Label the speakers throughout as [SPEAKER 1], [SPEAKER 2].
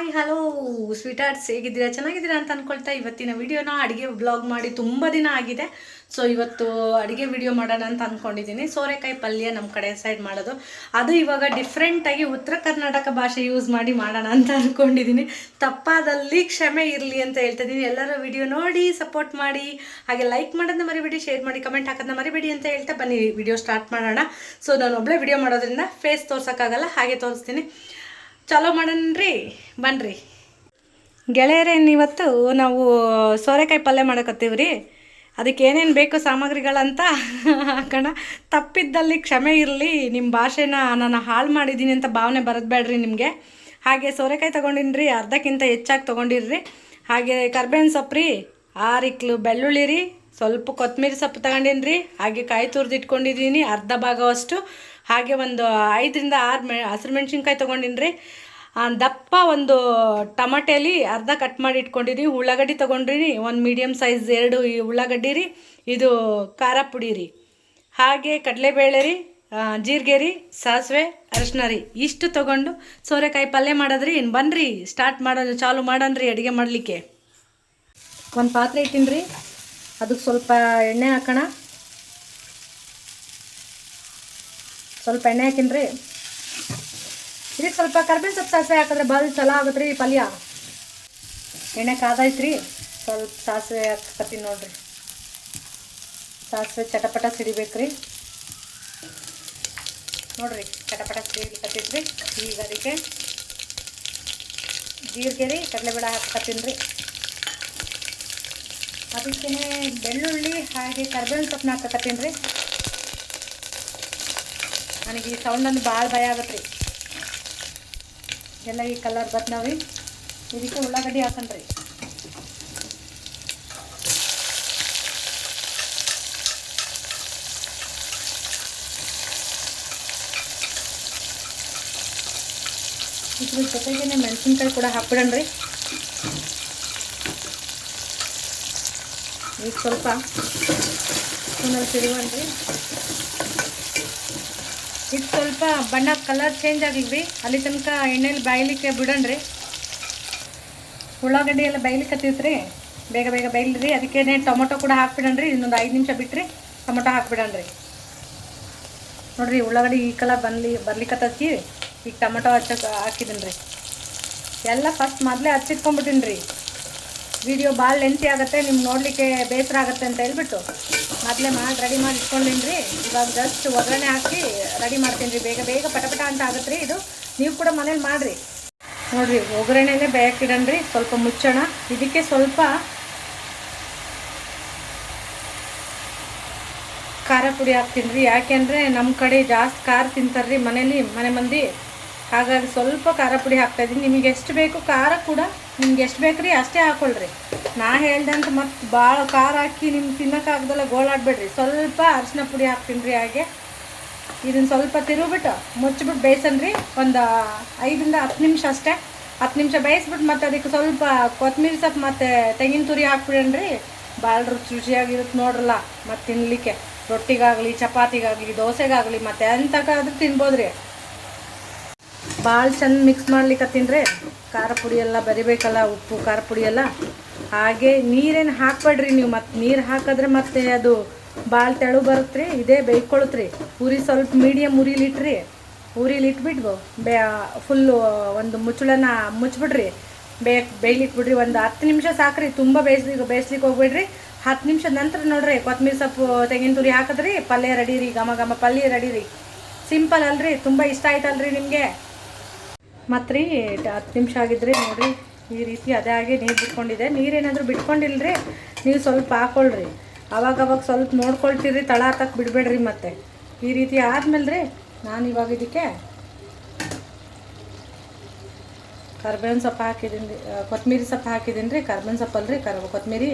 [SPEAKER 1] Hi, hello. Sweet arts ಹೇಗಿದ್ದೀರಾ? ಚೆನ್ನಾಗಿದ್ದೀರಾ ಅಂತ ಅಂದ್ಕೊಳ್ತಾ ಇವತ್ತಿನ ವಿಡಿಯೋನ ಅಡುಗೆ ಬ್ಲಾಗ್ ಮಾಡಿ ತುಂಬ ದಿನ ಆಗಿದೆ. ಸೊ ಇವತ್ತು ಅಡುಗೆ ವಿಡಿಯೋ ಮಾಡೋಣ ಅಂತ ಅಂದ್ಕೊಂಡಿದ್ದೀನಿ ಸೋರೆಕಾಯಿ ಪಲ್ಯ ನಮ್ಮ ಕಡೆ ಸೈಡ್ ಮಾಡೋದು. ಅದು ಇವಾಗ ಡಿಫ್ರೆಂಟಾಗಿ ಉತ್ತರ ಕರ್ನಾಟಕ ಭಾಷೆ ಯೂಸ್ ಮಾಡಿ ಮಾಡೋಣ ಅಂತ ಅಂದ್ಕೊಂಡಿದ್ದೀನಿ ತಪ್ಪಾದಲ್ಲಿ ಕ್ಷಮೆ ಇರಲಿ ಅಂತ ಹೇಳ್ತಾ ಎಲ್ಲರೂ ವಿಡಿಯೋ ನೋಡಿ ಸಪೋರ್ಟ್ ಮಾಡಿ. ಹಾಗೆ ಲೈಕ್ ಮಾಡೋದನ್ನ ಮರಿಬೇಡಿ ಶೇರ್ ಮಾಡಿ ಕಮೆಂಟ್ ಹಾಕೋದನ್ನ ಮರಿಬೇಡಿ ಅಂತ ಹೇಳ್ತಾ ಬನ್ನಿ. ವಿಡಿಯೋ ಸ್ಟಾರ್ಟ್ ಮಾಡೋಣ. ಸೊ ನಾನು ಒಬ್ಬಳೇ ವಿಡಿಯೋ ಮಾಡೋದ್ರಿಂದ ಫೇಸ್ ತೋರ್ಸೋಕ್ಕಾಗಲ್ಲ, ಹಾಗೆ ತೋರಿಸ್ತೀನಿ. ಚಲೋ ಮಾಡೋಣ್ರಿ, ಬನ್ರಿ. ಗೆಳೆಯರೇನು ಇವತ್ತು ನಾವು ಸೋರೆಕಾಯಿ ಪಲ್ಯ ಮಾಡಕತ್ತೀವಿ ರೀ ಅದಕ್ಕೆ ಏನೇನು ಬೇಕು ಸಾಮಗ್ರಿಗಳಂತ ಕಣ ತಪ್ಪಿದ್ದಲ್ಲಿ ಕ್ಷಮೆ ಇರಲಿ ನಿಮ್ಮ ಭಾಷೆನ ನಾನು ಹಾಳು ಮಾಡಿದ್ದೀನಿ ಅಂತ ಭಾವನೆ ಬರೋದು ನಿಮಗೆ. ಹಾಗೆ ಸೋರೆಕಾಯಿ ತೊಗೊಂಡಿನಿ ರೀ ಅರ್ಧಕ್ಕಿಂತ ಹೆಚ್ಚಾಗಿ ತೊಗೊಂಡಿರ್ರಿ. ಹಾಗೆ ಕರ್ಬೇವಿನ ಸೊಪ್ಪು ರೀ ಆರಿಕ್ಲು ಬೆಳ್ಳುಳ್ಳಿ ರೀ ಸ್ವಲ್ಪ ಕೊತ್ತಂಬರಿ ಸೊಪ್ಪು ತಗೊಂಡೇನಿ ಹಾಗೆ ಕಾಯಿ ತುರಿದು ಇಟ್ಕೊಂಡಿದ್ದೀನಿ ಅರ್ಧ ಭಾಗವಷ್ಟು. ಹಾಗೆ ಒಂದು ಐದರಿಂದ ಆರು ಮೆ, ಹಸಿರು ಮೆಣಸಿನ್ಕಾಯಿ ತೊಗೊಂಡಿನಿ ದಪ್ಪ ಒಂದು ಟಮಾಟೆಲಿ ಅರ್ಧ ಕಟ್ ಮಾಡಿ ಇಟ್ಕೊಂಡಿದ್ದೀನಿ ಉಳ್ಳಾಗಡ್ಡಿ ತೊಗೊಂಡ್ರಿ ಒಂದು ಮೀಡಿಯಮ್ ಸೈಜ್ ಎರಡು ಈ ಉಳ್ಳಾಗಡ್ಡಿ ರೀ, ಇದು ಖಾರ ಪುಡಿ ರೀ. ಹಾಗೆ ಕಡಲೆಬೇಳೆ ರೀ ಜೀರಿಗೆ ರೀ, ಸಾಸಿವೆ, ಅರಿಶಿನ ರೀ, ಇಷ್ಟು ತೊಗೊಂಡು ಸೋರೆಕಾಯಿ ಪಲ್ಯ ಮಾಡೋದ್ರಿ. ಇನ್ನು ಬನ್ನಿರಿ ಸ್ಟಾರ್ಟ್ ಮಾಡೋದು ಚಾಲು ರೀ ಅಡುಗೆ ಮಾಡಲಿಕ್ಕೆ. ಒಂದು ಪಾತ್ರೆ ಇಟ್ಟಿನಿ ರೀ ಅದಕ್ಕೆ ಸ್ವಲ್ಪ ಎಣ್ಣೆ ಹಾಕೋಣ. ಸ್ವಲ್ಪ ಎಣ್ಣೆ ಹಾಕಿನ್ರಿ. ಇದಕ್ಕೆ ಸ್ವಲ್ಪ ಕರ್ಬೇವಿನ ಸೊಪ್ಪು ಸಾಸಿವೆ ಹಾಕಿದ್ರೆ ಭಾಳ ಚಲೋ ಆಗುತ್ತೆ ರೀ ಪಲ್ಯ. ಎಣ್ಣೆ ಕಾದೈತ್ರಿ, ಸ್ವಲ್ಪ ಸಾಸಿವೆ ಹಾಕತ್ತೀನಿ ನೋಡಿರಿ. ಸಾಸಿವೆ ಚಟಪಟ ಸಿಡಿಬೇಕ್ರಿ. ನೋಡಿರಿ, ಚಟಪಟ ಸಿಡಿಲಿಕತ್ತೈತ್ರಿ. ಈಗ ಅದಕ್ಕೆ ಜೀರಿಗೆ ರೀ ಕಡಲೆಬೇಳೆ ಹಾಕತ್ತೀನಿ ರೀ ಅದಕ್ಕೆ ಬೆಳ್ಳುಳ್ಳಿ, ಹಾಗೆ ಕರ್ಬೇವಿನ ಸೊಪ್ಪನ್ನ ಹಾಕತ್ತೀನಿ ರೀ. ನನಗೆ ಈ ಸೌಂಡನ್ನು ಭಾಳ ಭಯ ಆಗತ್ತೆ ರೀ. ಎಲ್ಲ ಈ ಕಲರ್ ಬತ್ನಾವ್ರಿ ಇದಕ್ಕೆ ಉಳ್ಳಾಗಡ್ಡಿ ಹಾಕನ್ರಿ ಇದ್ರ ಜೊತೆಗೆ ಮೆಣಸಿನ್ಕಾಯಿ ಕೂಡ ಹಾಕ್ಬಿಡಣ್ರಿ ಈಗ ಸ್ವಲ್ಪ ಸ್ಪೂನಲ್ಲಿ ಸಿಡುವನ್ರಿ ಈಗ ಸ್ವಲ್ಪ ಬಣ್ಣ ಕಲರ್ ಚೇಂಜ್ ಆಗಿದ್ವಿ. ಅಲ್ಲಿ ತನಕ ಎಣ್ಣೆಲಿ ಬಾಯ್ಲಿಕ್ಕೆ ಬಿಡಣ್ರಿ ಉಳ್ಳಾಗಡ್ಡಿ ಎಲ್ಲ ಬೈಲಿಕತ್ತೈತ್ರಿ ಬೇಗ ಬೇಗ ಬೈಲ್ರಿ ಅದಕ್ಕೇನೆ ಟೊಮೊಟೊ ಕೂಡ ಹಾಕ್ಬಿಡಣ್ರಿ ಇನ್ನೊಂದು ಐದು ನಿಮಿಷ ಬಿಟ್ರಿ ಟೊಮೊಟೊ ಹಾಕ್ಬಿಡಣ್ರಿ ನೋಡ್ರಿ, ಉಳ್ಳಾಗಡ್ಡಿ ಈ ಕಲರ್ ಬನ್ಲಿ ಬರ್ಲಿಕ್ಕತ್ತೈತಿ ಈಗ ಟೊಮೊಟೊ ಹಚ್ಚ ಹಾಕಿದ್ದೀನಿ ರೀ ಎಲ್ಲ ಫಸ್ಟ್ ಮೊದಲೇ ಹಚ್ಚಿಟ್ಕೊಂಡ್ಬಿಟ್ಟಿನಿ ರೀ ವಿಡಿಯೋ ಭಾಳ ಲೆಂತಿ ಆಗುತ್ತೆ ನಿಮ್ಗೆ ನೋಡಲಿಕ್ಕೆ ಬೇಸರ ಆಗುತ್ತೆ ಅಂತ ಹೇಳ್ಬಿಟ್ಟು ಮೊದಲೇ ಮಾಡಿ ರೆಡಿ ಮಾಡಿ ಇಟ್ಕೊಂಡಿನಿ ರೀ ಇವಾಗ ಜಸ್ಟ್ ಒಗ್ಗರಣೆ ಹಾಕಿ ರೆಡಿ ಮಾಡ್ತೀನಿ ರೀ ಬೇಗ ಬೇಗ ಪಟಪಟ ಅಂತ ಆಗುತ್ತೆ ರೀ ಇದು. ನೀವು ಕೂಡ ಮನೇಲಿ ಮಾಡಿರಿ. ನೋಡಿರಿ, ಒಗ್ಗರಣೆನೇ ಬೇಯಕ್ಕಿಡಣ್ರಿ ಸ್ವಲ್ಪ ಮುಚ್ಚೋಣ. ಇದಕ್ಕೆ ಸ್ವಲ್ಪ ಖಾರ ಪುಡಿ ಹಾಕ್ತೀನಿ ರೀ ಯಾಕೆಂದರೆ ನಮ್ಮ ಕಡೆ ಜಾಸ್ತಿ ಖಾರ ತಿಂತಾರೆ ರೀ ಮನೇಲಿ, ಮನೆ ಮಂದಿ. ಹಾಗಾಗಿ ಸ್ವಲ್ಪ ಖಾರ ಪುಡಿ ಹಾಕ್ತಾ ಇದ್ದೀನಿ ನಿಮಗೆ ಎಷ್ಟು ಬೇಕು ಖಾರ ಕೂಡ ನಿಮ್ಗೆ ಎಷ್ಟು ಬೇಕು ರೀ ಅಷ್ಟೇ ಹಾಕೊಳ್ರಿ. ನಾ ಹೇಳ್ದಂತ ಮತ್ತೆ ಭಾಳ ಖಾರ ಹಾಕಿ ನಿಮ್ಗೆ ತಿನ್ನೋಕ್ಕಾಗ್ದಲ್ಲ ಗೋಳಾಡ್ಬೇಡ್ರಿ. ಸ್ವಲ್ಪ ಅರಿಶಿನ ಪುಡಿ ಹಾಕ್ತೀನಿ ರೀ ಹಾಗೆ. ಇದನ್ನು ಸ್ವಲ್ಪ ತಿರುಗ್ಬಿಟ್ಟು ಮುಚ್ಚಿಬಿಟ್ಟು ಬೇಯಿಸನ್ರಿ. ಒಂದು ಐದರಿಂದ ಹತ್ತು ನಿಮಿಷ ಅಷ್ಟೇ. ಹತ್ತು ನಿಮಿಷ ಬೇಯಿಸ್ಬಿಟ್ಟು ಮತ್ತೆ ಅದಕ್ಕೆ ಸ್ವಲ್ಪ ಕೊತ್ತಂಬರಿ ಸೊಪ್ಪು ಮತ್ತು ತೆಂಗಿನ ತುರಿ ಹಾಕ್ಬಿಡಣ್ರಿ ಭಾಳ ರುಚಿ ರುಚಿಯಾಗಿರುತ್ತೆ ನೋಡ್ರಲ್ಲ ಮತ್ತು ತಿನ್ನಲಿಕ್ಕೆ ರೊಟ್ಟಿಗಾಗಲಿ, ಚಪಾತಿಗಾಗಲಿ, ದೋಸೆಗಾಗಲಿ ಮತ್ತು ಎಂತಕ್ಕಾದ್ರೂ ತಿನ್ಬೋದು ರೀ ಭಾಳ ಚೆಂದ ಮಿಕ್ಸ್ ಮಾಡ್ಲಿಕ್ಕೆ ಖಾರ ಪುಡಿ ಎಲ್ಲ ಬರಿಬೇಕಲ್ಲ, ಉಪ್ಪು, ಖಾರ ಪುಡಿ ಎಲ್ಲ. ಹಾಗೆ ನೀರೇನು ಹಾಕ್ಬೇಡ್ರಿ ನೀವು ಮತ್ತು ನೀರು ಹಾಕಿದ್ರೆ ಮತ್ತೆ ಅದು ಭಾಳ ತೆಳು ಬರುತ್ತೆ ರೀ ಇದೇ ಬೇಯ್ಕೊಳತ್ರಿ. ರೀ ಉರಿ ಸ್ವಲ್ಪ ಮೀಡಿಯಮ್ ಉರಿಲಿಟ್ರಿ ಉರಿಲಿ ಇಟ್ಬಿಟ್ಟು ಬೇ ಫುಲ್ಲು ಒಂದು ಮುಚ್ಚಳನ ಮುಚ್ಚಿಬಿಡ್ರಿ ಬೇ ಬೇಯ್ಲಿಕ್ಕೆ ಒಂದು ಹತ್ತು ನಿಮಿಷ ಸಾಕ್ರಿ, ತುಂಬ ಬೇಯಿಸ್ಲಿಕ್ಕೆ ಬೇಯಿಸ್ಲಿಕ್ಕೆ ಹೋಗ್ಬೇಡ್ರಿ. ಹತ್ತು ನಿಮಿಷದ ನಂತರ ನೋಡ್ರಿ ಕೊತ್ತಂಬರಿ ಸೊಪ್ಪು, ತೆಂಗಿನ ತುರಿ ಹಾಕಿದ್ರಿ, ಪಲ್ಯ ರೆಡಿ ರೀ ಘಮ ಘಮ ಪಲ್ಯ ರೆಡಿ ರೀ ಸಿಂಪಲ್ ಅಲ್ರಿ, ತುಂಬ ಇಷ್ಟ ಆಯ್ತಲ್ರಿ ನಿಮಗೆ. ಮತ್ತು ರೀ ಹತ್ತು ನಿಮಿಷ ಆಗಿದ್ರಿ ನೋಡಿರಿ, ಈ ರೀತಿ ಅದೇ ಆಗಿ ನೀರು ಬಿಟ್ಕೊಂಡಿದೆ. ನೀರೇನಾದರೂ ಬಿಟ್ಕೊಂಡಿಲ್ರಿ, ನೀವು ಸ್ವಲ್ಪ ಹಾಕ್ಕೊಳ್ರಿ ಅವಾಗ ಅವಾಗ ಸ್ವಲ್ಪ ನೋಡ್ಕೊಳ್ತೀರಿ, ತಳ ಹಾಕಕ್ಕೆ ಬಿಡಬೇಡ್ರಿ ಮತ್ತೆ. ಈ ರೀತಿ ಆದಮೇಲೆ ರೀ ನಾನು ಇವಾಗ ಇದಕ್ಕೆ ಕರ್ಬೇವಿನ ಸೊಪ್ಪು ಹಾಕಿದ್ದೀನಿ ರೀ ಕೊತ್ತಂಬರಿ ಸೊಪ್ಪು ಹಾಕಿದ್ದೀನಿ ರೀ ಕರ್ಬೇವಿನ ಸೊಪ್ಪು ಅಲ್ರಿ ಕರ್ ಕೊತ್ತಂಬರಿ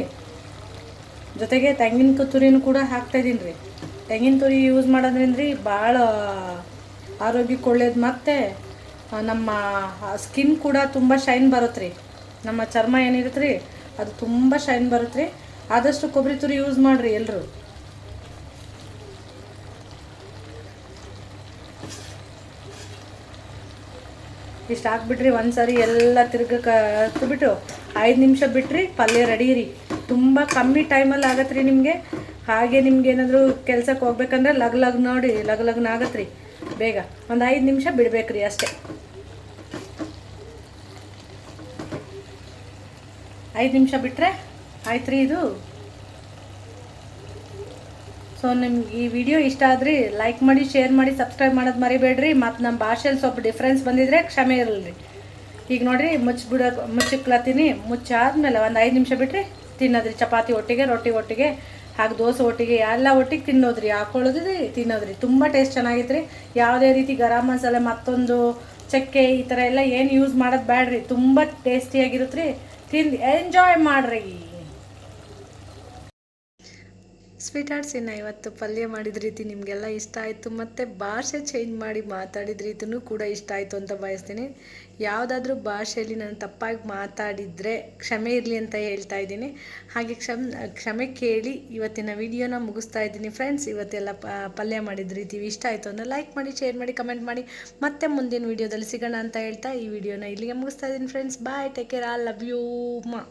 [SPEAKER 1] ಜೊತೆಗೆ ತೆಂಗಿನ ತುರಿನೂ ಕೂಡ ಹಾಕ್ತಾಯಿದ್ದೀನಿ ರೀ ತೆಂಗಿನ ತುರಿ ಯೂಸ್ ಮಾಡೋದ್ರಿಂದ ರೀ ಭಾಳ ಆರೋಗ್ಯಕ್ಕೆ ಒಳ್ಳೇದು ಮತ್ತು ನಮ್ಮ ಸ್ಕಿನ್ ಕೂಡ ತುಂಬ ಶೈನ್ ಬರುತ್ತೆ ರೀ ನಮ್ಮ ಚರ್ಮ ಏನಿರುತ್ತೆ ರೀ ಅದು ತುಂಬ ಶೈನ್ ಬರುತ್ತೆ ರೀ ಆದಷ್ಟು ಕೊಬ್ಬರಿ ತುರಿ ಯೂಸ್ ಮಾಡಿರಿ ಎಲ್ಲರೂ ಇಷ್ಟು ಹಾಕ್ಬಿಟ್ರಿ ಒಂದು ಸಾರಿ ಎಲ್ಲ ತಿರ್ಗಕ್ಕೆ ಹತ್ಬಿಟ್ಟು ಐದು ನಿಮಿಷ ಬಿಟ್ರಿ ಪಲ್ಯ ರೆಡಿ ರೀ. ತುಂಬ ಕಮ್ಮಿ ಟೈಮಲ್ಲಿ ಆಗತ್ತೆ ರೀ ನಿಮಗೆ. ಹಾಗೆ ನಿಮ್ಗೆ ಏನಾದರೂ ಕೆಲ್ಸಕ್ಕೆ ಹೋಗ್ಬೇಕಂದ್ರೆ ಲಗ್ ಲಗ್ ನೋಡಿ, ಲಗ್ ಲಗ್ನ ಆಗತ್ತೆ ರೀ ಬೇಗ. ಒಂದು ಐದು ನಿಮಿಷ ಬಿಡ್ಬೇಕ್ರಿ ಅಷ್ಟೇ. ಐದು ನಿಮಿಷ ಬಿಟ್ಟರೆ ಆಯ್ತು ರೀ ಇದು. ಸೊ ನಿಮ್ಗೆ ಈ ವಿಡಿಯೋ ಇಷ್ಟ ಆದ್ರಿ ಲೈಕ್ ಮಾಡಿ ಶೇರ್ ಮಾಡಿ ಸಬ್ಸ್ಕ್ರೈಬ್ ಮಾಡೋದು ಮರಿಬೇಡ್ರಿ. ಮತ್ತು ನಮ್ಮ ಭಾಷೆಯಲ್ಲಿ ಸ್ವಲ್ಪ ಡಿಫ್ರೆನ್ಸ್ ಬಂದಿದ್ರೆ ಕ್ಷಮೆ ಇರಲ್ರಿ. ಈಗ ನೋಡಿರಿ ಮುಚ್ಚಿಬಿಡ ಮುಚ್ಚಿಕ್ಲತ್ತೀನಿ ಮುಚ್ಚಾದ್ಮೇಲೆ ಒಂದು ಐದು ನಿಮಿಷ ಬಿಟ್ರಿ ತಿನ್ನೋದ್ರಿ. ಚಪಾತಿ ಒಟ್ಟಿಗೆ, ರೊಟ್ಟಿ ಒಟ್ಟಿಗೆ. ಹಾಗೆ ದೋಸೆ ಒಟ್ಟಿಗೆ ಎಲ್ಲ ಒಟ್ಟಿಗೆ ತಿನ್ನೋದ್ರಿ ಹಾಕೊಳ್ಳೋದ್ರಿ ತಿನ್ನೋದ್ರಿ. ತುಂಬ ಟೇಸ್ಟ್ ಚೆನ್ನಾಗಿತ್ತು ಯಾವುದೇ ರೀತಿ ಗರಂ ಮಸಾಲೆ, ಮತ್ತೊಂದು ಚಕ್ಕೆ ಈ ಥರ ಎಲ್ಲ ಏನು ಯೂಸ್ ಮಾಡೋದು ಬೇಡ್ರಿ ತುಂಬ ಟೇಸ್ಟಿಯಾಗಿರುತ್ತೆ ರೀ ತಿಂದು ಎಂಜಾಯ್ ಮಾಡ್ರಿ. ಸ್ವೀಟ್ ಹಾರ್ಟ್ಸ್ ಇನ್ನು ಇವತ್ತು ಪಲ್ಯ ಮಾಡಿದ ರೀತಿ ನಿಮಗೆಲ್ಲ ಇಷ್ಟ ಆಯಿತು. ಮತ್ತು ಭಾಷೆ ಚೇಂಜ್ ಮಾಡಿ ಮಾತಾಡಿದ ರೀತಿಯೂ ಕೂಡ ಇಷ್ಟ ಆಯಿತು ಅಂತ ಬಯಸ್ತೀನಿ ಯಾವುದಾದ್ರೂ ಭಾಷೆಯಲ್ಲಿ ನಾನು ತಪ್ಪಾಗಿ ಮಾತಾಡಿದರೆ ಕ್ಷಮೆ ಇರಲಿ ಅಂತ ಹೇಳ್ತಾ ಇದ್ದೀನಿ. ಹಾಗೆ ಕ್ಷಮ್, ಕ್ಷಮೆ ಕೇಳಿ ಇವತ್ತಿನ ವಿಡಿಯೋನ ಮುಗಿಸ್ತಾ ಇದ್ದೀನಿ. ಫ್ರೆಂಡ್ಸ್ ಇವತ್ತೆಲ್ಲ ಪಲ್ಯ ಮಾಡಿದ ರೀತಿ ಇಷ್ಟ ಆಯಿತು ಅಂದರೆ ಲೈಕ್ ಮಾಡಿ ಶೇರ್ ಮಾಡಿ ಕಮೆಂಟ್ ಮಾಡಿ. ಮತ್ತೆ ಮುಂದಿನ ವಿಡಿಯೋದಲ್ಲಿ ಸಿಗೋಣ ಅಂತ ಹೇಳ್ತಾ ಈ ವಿಡಿಯೋನ ಇಲ್ಲಿಗೆ ಮುಗಿಸ್ತಾ ಇದ್ದೀನಿ. Friends bye take care all love you ಮಾ